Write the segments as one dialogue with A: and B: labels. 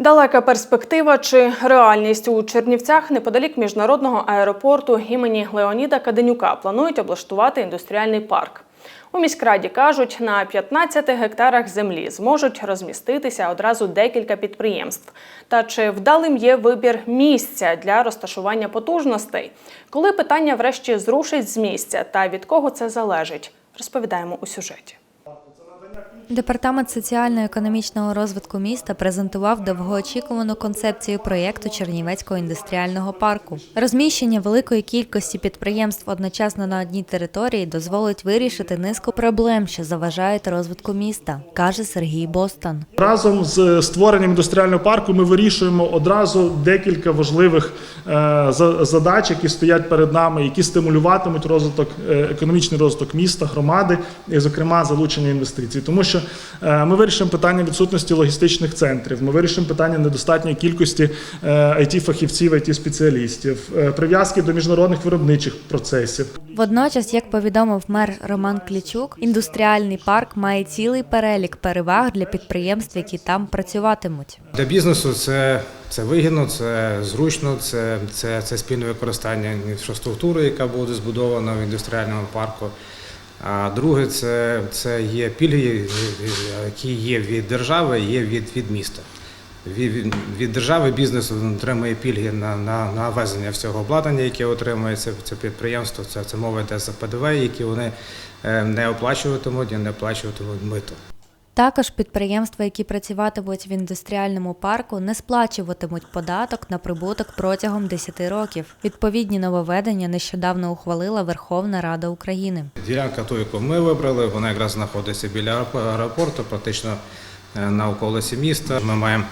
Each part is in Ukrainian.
A: Далека перспектива чи реальність у Чернівцях неподалік міжнародного аеропорту імені Леоніда Каденюка планують облаштувати індустріальний парк. У міськраді кажуть, на 15 гектарах землі зможуть розміститися одразу декілька підприємств. Та чи вдалим є вибір місця для розташування потужностей? Коли питання врешті зрушить з місця та від кого це залежить, розповідаємо у сюжеті.
B: Департамент соціально-економічного розвитку міста презентував довгоочікувану концепцію проєкту Чернівецького індустріального парку. Розміщення великої кількості підприємств одночасно на одній території дозволить вирішити низку проблем, що заважають розвитку міста, каже Сергій Бостан.
C: Разом з створенням індустріального парку ми вирішуємо одразу декілька важливих е, задач, які стоять перед нами, які стимулюватимуть розвиток, е, економічний розвиток міста, громади, і, зокрема, залучення інвестицій. Тому що е, ми вирішимо питання відсутності логістичних центрів, ми вирішимо питання недостатньої кількості it фахівців it спеціалістів прив'язки до міжнародних виробничих процесів.
B: Водночас, як повідомив мер Роман Клічук, індустріальний парк має цілий перелік переваг для підприємств, які там працюватимуть.
D: Для бізнесу це, це вигідно, це зручно, це, це, це спільне використання інфраструктури, яка буде збудована в індустріальному парку. А друге, це, це є пільги, які є від держави, є від, від міста. Від, від- держави бізнес отримує пільги на, на, на ввезення всього обладнання, яке отримує це, це підприємство. Це, це мова йде за ПДВ, які вони е, не оплачуватимуть і не оплачуватимуть мито.
B: Також підприємства, які працюватимуть в індустріальному парку, не сплачуватимуть податок на прибуток протягом 10 років. Відповідні нововведення нещодавно ухвалила Верховна Рада України.
D: Ділянка ту, яку ми вибрали, вона якраз знаходиться біля аеропорту, практично е, на околиці міста. Ми маємо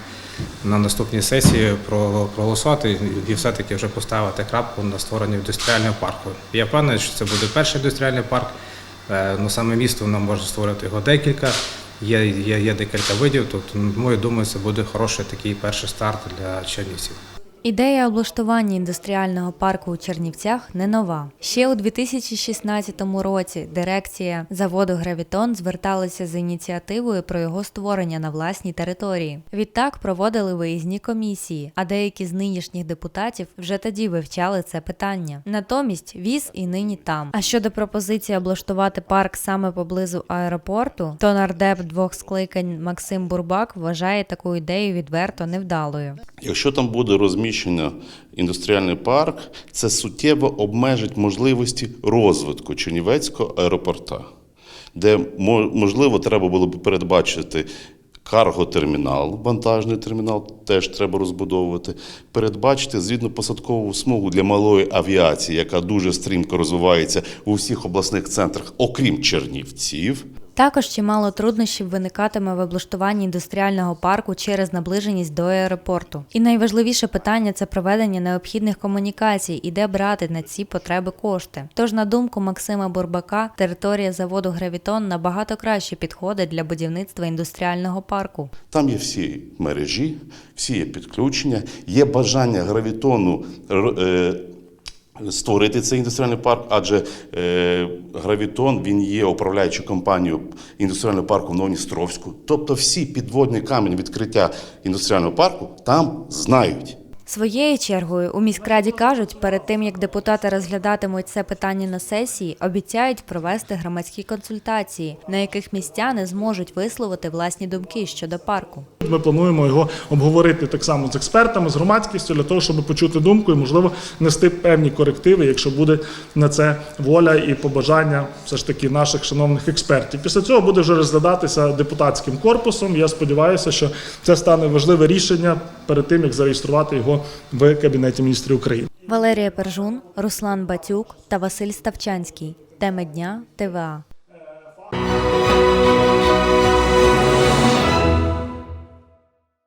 D: на наступній сесії проголосувати і все-таки вже поставити крапку на створення індустріального парку. Я впевнений, що це буде перший індустріальний парк. Е, Ну, саме місто воно може створити його декілька. Є, є, є декілька видів. Тобто, думаю, це буде хороший такий перший старт для чернівців.
B: Ідея облаштування індустріального парку у Чернівцях не нова. Ще у 2016 році дирекція заводу Гравітон зверталася з ініціативою про його створення на власній території. Відтак проводили виїзні комісії, а деякі з нинішніх депутатів вже тоді вивчали це питання. Натомість віз і нині там. А щодо пропозиції облаштувати парк саме поблизу аеропорту, то нардеп двох скликань Максим Бурбак вважає таку ідею відверто невдалою.
E: Якщо там буде розміщено індустріальний парк, це суттєво обмежить можливості розвитку Чернівецького аеропорта, де можливо треба було б передбачити карготермінал, вантажний термінал теж треба розбудовувати, передбачити зрідно-посадкову смугу для малої авіації, яка дуже стрімко розвивається у всіх обласних центрах, окрім Чернівців.
B: Також чимало труднощів виникатиме в облаштуванні індустріального парку через наближеність до аеропорту. І найважливіше питання це проведення необхідних комунікацій і де брати на ці потреби кошти. Тож, на думку Максима Бурбака, територія заводу Гравітон набагато краще підходить для будівництва індустріального парку.
E: Там є всі мережі, всі є підключення, є бажання гравітону е, створити цей індустріальний парк, адже е, гравітон він є управляючою компанією індустріального парку в Новоністровську. Тобто всі підводні камені відкриття індустріального парку там знають.
B: Своєю чергою у міськраді кажуть, перед тим як депутати розглядатимуть це питання на сесії, обіцяють провести громадські консультації, на яких містяни зможуть висловити власні думки щодо парку.
C: Ми плануємо його обговорити так само з експертами, з громадськістю для того, щоб почути думку і, можливо, нести певні корективи, якщо буде на це воля і побажання все ж таки наших шановних експертів. Після цього буде вже розглядатися депутатським корпусом. Я сподіваюся, що це стане важливе рішення перед тим, як зареєструвати його в Кабінеті міністрів України.
B: Валерія Пержун, Руслан Батюк та Василь Ставчанський. Теми дня ТВА.